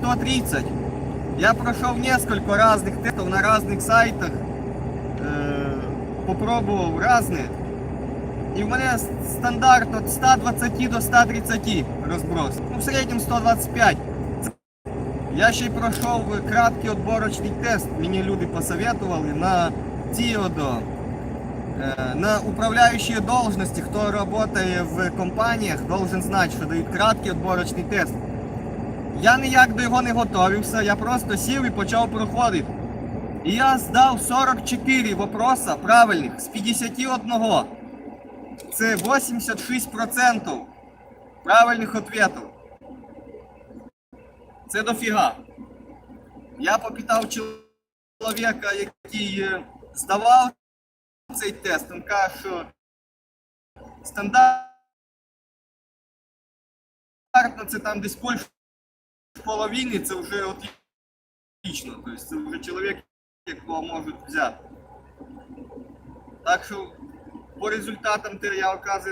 130. Я прошел несколько разных тестов на разных сайтах, э, попробовал разные. І в мене стандарт від 120 до 130 розброс. Ну, в середньому 125. Я ще й пройшов краткий отборочний тест. Мені люди посоветували на ТІОДО, е, на управляющие должности, хто працює в компаніях, должен знати, що дають краткий отборочний тест. Я ніяк до його не готувався, я просто сів і почав проходити. І я здав 44 вопроса правильних з 51. Це 86% правильних відповідей. Це дофіга. Я попитав чоловіка, який е, здавав цей тест, він каже, що стандартно це там десь більше половини, це вже отлично. Тобто це вже чоловік, якого можуть взяти. Так що по результатам я оказую